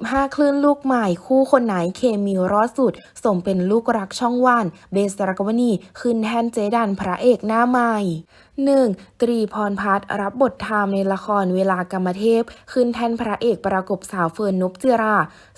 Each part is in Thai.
15 คลื่นลูกใหม่ คู่คนไหนเคมีรอดสุด สมเป็นลูกรักช่องว่าน เบสรกวนีขึ้นแทนเจดันพระเอกหน้าใหม่ 1. ตรีพรพัฒน์รับบทไทม์ในละครเวลากรรมเทพ ขึ้นแทนพระเอกประกบสาวเฟิร์นนุบจิรา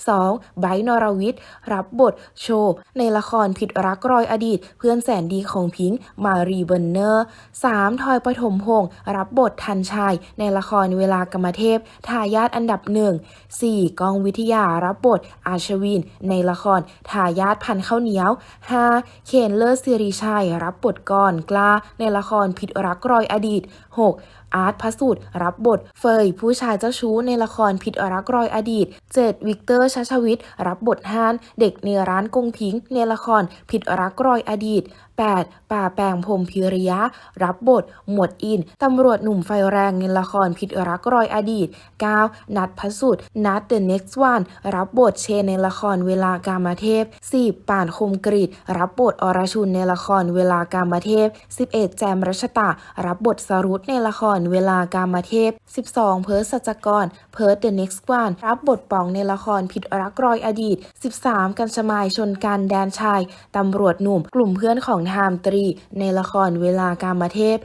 2. ไบนรวิทย์รับบทโชว์ในละครผิดรักรอยอดีต เพื่อนแสนดีของพิงค์มารีเบร์เนอร์ 3. ทอยปฐมพงศ์รับบททันชาย ในละครเวลากรรมเทพทายาทอันดับหนึ่ง 4. กองวิทยารับบทอาชวิน ในละครทายาทพันข้าวเหนียว 5. เคนเลิศสิริชัย รับบทก้อนกล้า ในละครผิดรักรอยอดีต 6. อาร์ตพระสูตรรับบทเฟยผู้ชายเจ้าชู้ในละครผิดรักรอยอดีต 7. วิกเตอร์ชัชวิทรับบทฮาน เด็กในร้านกงพิงในละครผิดรักรอยอดีต 8. ป่าแปงพรมพิริยะ รับบท หมวดอิน ตำรวจหนุ่มไฟแรงในละครผิดรักรอยอดีต 9. นัดพสุดนัด The Next One รับบทเชนในละครเวลากามาเทพ 10. ป่านคมกริตรับบทอรชุนในละครเวลากามาเทพ 11. แจมรัชตา รับบทสรุตในละครเวลากามเทพ 12. เพิร์สัจกร เพิร์ด The Next One รับบทปองในละครผิดรักรอยอดีต 13. กันชมายชนกันแดนชาย ตำรวจหนุ่ม กลุ่มเพื่อนของไทม์ตรี ในละครเวลากามเทพ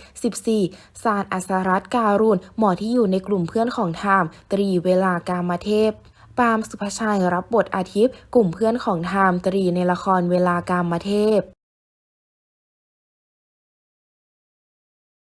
14. สารอัสรัตการุณหมอที่อยู่ในกลุ่มเพื่อนของไทม์ตรีเวลากามเทพปาล์มสุภาชัยรับบทอาทิตย์ กลุ่มเพื่อนของไทม์ตรีในละครเวลากามเทพ